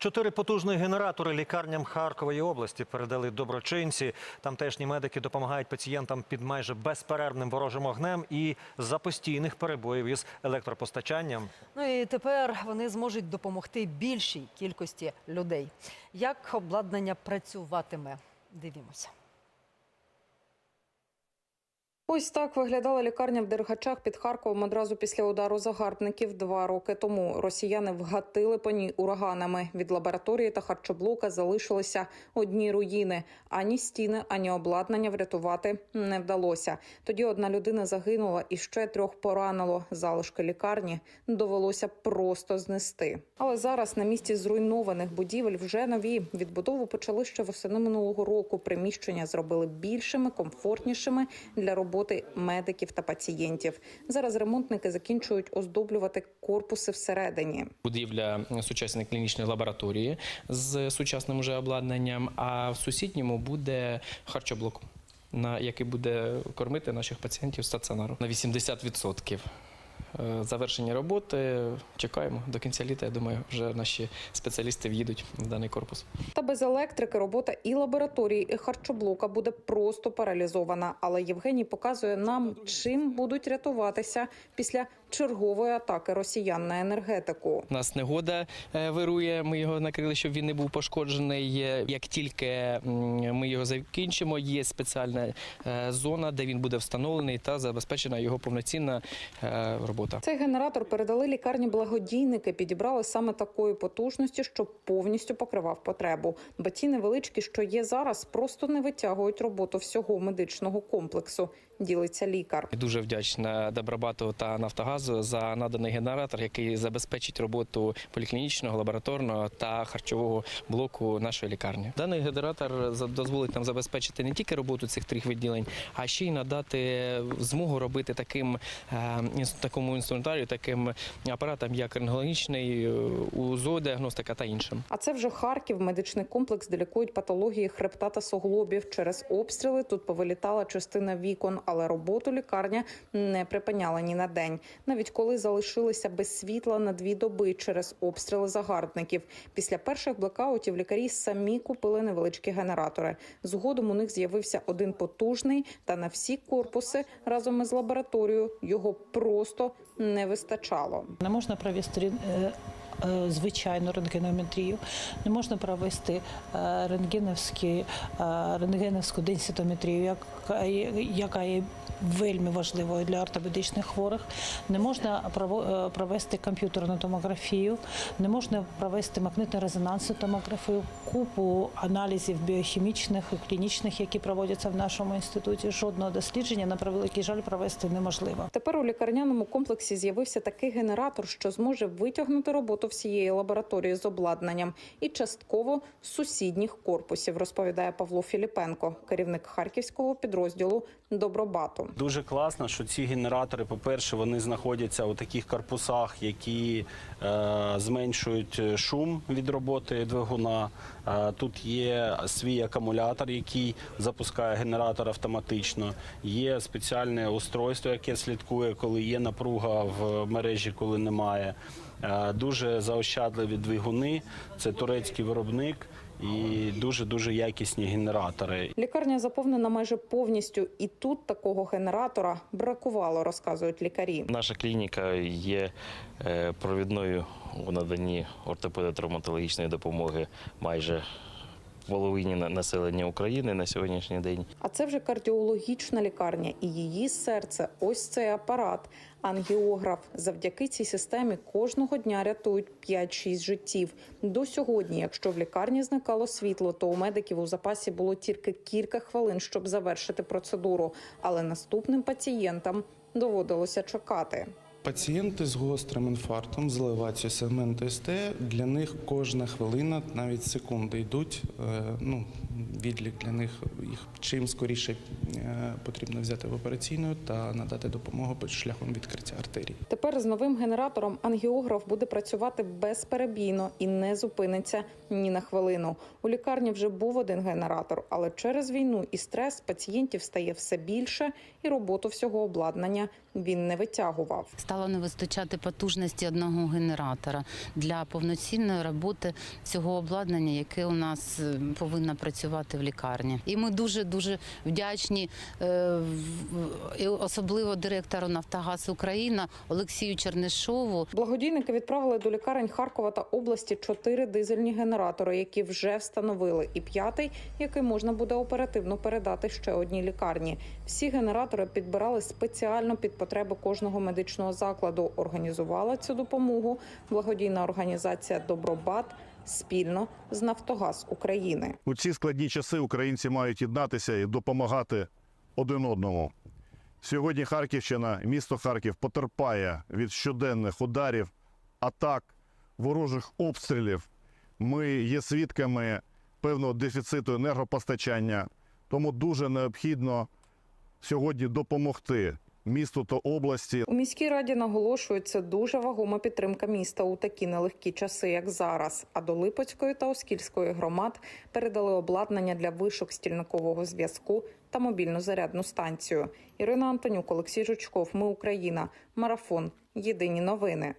Чотири потужні генератори лікарням Харкової області передали доброчинці. Тамтешні медики допомагають пацієнтам під майже безперервним ворожим огнем і за постійних перебоїв із електропостачанням. Ну і тепер вони зможуть допомогти більшій кількості людей. Як обладнання працюватиме? Дивімося. Ось так виглядала лікарня в Дергачах під Харковом одразу після удару загарбників два роки тому. Росіяни вгатили по ній ураганами. Від лабораторії та харчоблока залишилися одні руїни. Ані стіни, ані обладнання врятувати не вдалося. Тоді одна людина загинула і ще трьох поранило. Залишки лікарні довелося просто знести. Але зараз на місці зруйнованих будівель вже нові. Відбудову почали ще восени минулого року. Приміщення зробили більшими, комфортнішими для роботи медиків та пацієнтів. Зараз ремонтники закінчують оздоблювати корпуси всередині. будівля сучасної клінічної лабораторії з сучасним уже обладнанням, а в сусідньому буде харчоблок, на який буде кормити наших пацієнтів стаціонару на 80%. Е, Завершення роботи чекаємо до кінця літа. Я думаю, вже наші спеціалісти в'їдуть в даний корпус. Та без електрики робота і лабораторії, і харчоблока буде просто паралізована. Але Євгеній показує нам, чим будуть рятуватися після чергової атаки росіян на енергетику. У нас негода е, вирує. Ми його накрили, щоб він не був пошкоджений. Як тільки ми його закінчимо, є спеціальна е, зона, де він буде встановлений та забезпечена його повноцінна е, робота. Цей генератор передали лікарні благодійники. Підібрали саме такої потужності, щоб повністю покривав потребу. Бо ті невеличкі, що є зараз, просто не витягують роботу всього медичного комплексу. Ділиться лікар. Дуже вдячна Добробату та Нафтогазу за наданий генератор, який забезпечить роботу поліклінічного, лабораторного та харчового блоку нашої лікарні. Даний генератор дозволить нам забезпечити не тільки роботу цих трьох відділень, а ще й надати змогу робити таким е, такому інструментарію, таким апаратам, як рентгенологічний, е, УЗО-діагностика та іншим. А це вже Харків, медичний комплекс, де лікують патології хребта та суглобів. Через обстріли тут повилітала частина вікон, але роботу лікарня не припиняла ні на день. Навіть коли залишилися без світла на дві доби через обстріли загарбників. Після перших блекаутів лікарі самі купили невеличкі генератори. Згодом у них з'явився один потужний, та на всі корпуси разом із лабораторією його просто не вистачало. Не можна провести е, звичайну рентгенометрію, не можна провести е, рентгенівські, е, денситометрію, яка є, вельми важливою для ортопедичних хворих. Не можна е, провести комп'ютерну томографію, не можна провести магнитно-резонансну томографію, купу аналізів біохімічних і клінічних, які проводяться в нашому інституті. Жодного дослідження на превеликий жаль провести неможливо. Тепер у лікарняному комплексі з'явився такий генератор, що зможе витягнути роботу всієї лабораторії з обладнанням і частково сусідніх корпусів, розповідає Павло Філіпенко, керівник харківського підрозділу Добробату. Дуже класно, що ці генератори, по-перше, вони знаходяться у таких корпусах, які е, зменшують е, шум від роботи двигуна. Е, тут є свій акумулятор, який запускає генератор автоматично. Є спеціальне устройство, яке слідкує, коли є напруга в мережі, коли немає. Е, дуже заощадливі двигуни. Це турецький виробник і дуже дуже якісні генератори. Лікарня заповнена майже повністю, і тут такого генератора бракувало, розказують лікарі. Наша клініка є е, провідною у наданні ортопедо-травматологічної допомоги майже половині населення України на сьогоднішній день. А це вже кардіологічна лікарня, і її серце ось цей апарат, ангіограф. Завдяки цій системі кожного дня рятують 5-6 життів. До сьогодні, якщо в лікарні зникало світло, то у медиків у запасі було тільки кілька хвилин, щоб завершити процедуру. Але наступним пацієнтам доводилося чекати. Пацієнти з гострим інфарктом, з елевацією сегменту СТ, для них кожна хвилина, навіть секунди йдуть. е, Ну, відлік для них їх чим скоріше е, потрібно взяти в операційну та надати допомогу шляхом відкриття артерій. Тепер з новим генератором ангіограф буде працювати безперебійно і не зупиниться ні на хвилину. У лікарні вже був один генератор, але через війну і стрес пацієнтів стає все більше, і роботу всього обладнання він не витягував. Стало не вистачати потужності одного генератора для повноцінної роботи цього обладнання, яке у нас е, повинно працювати в лікарні. І ми дуже дуже вдячні, е, особливо директору Нафтогаз Україна Олексію Чернишову. Благодійники відправили до лікарень Харкова та області чотири дизельні генератори, які вже встановили, і п'ятий, який можна буде оперативно передати ще одній лікарні. Всі генератори підбирали спеціально під потреби кожного медичного закладу. Організувала цю допомогу благодійна організація Добробат спільно з Нафтогаз України. У ці складні часи українці мають єднатися і допомагати один одному. Сьогодні Харківщина, місто Харків потерпає від щоденних ударів, атак, ворожих обстрілів. Ми є свідками певного дефіциту енергопостачання, тому дуже необхідно сьогодні допомогти місту та області У міській раді наголошують, це дуже вагома підтримка міста у такі нелегкі часи, як зараз. А до Липецької та Оскільської громад передали обладнання для вишок стільникового зв'язку та мобільну зарядну станцію. Ірина Антонюк, Олексій Жучков. Ми Україна. Марафон. Єдині новини.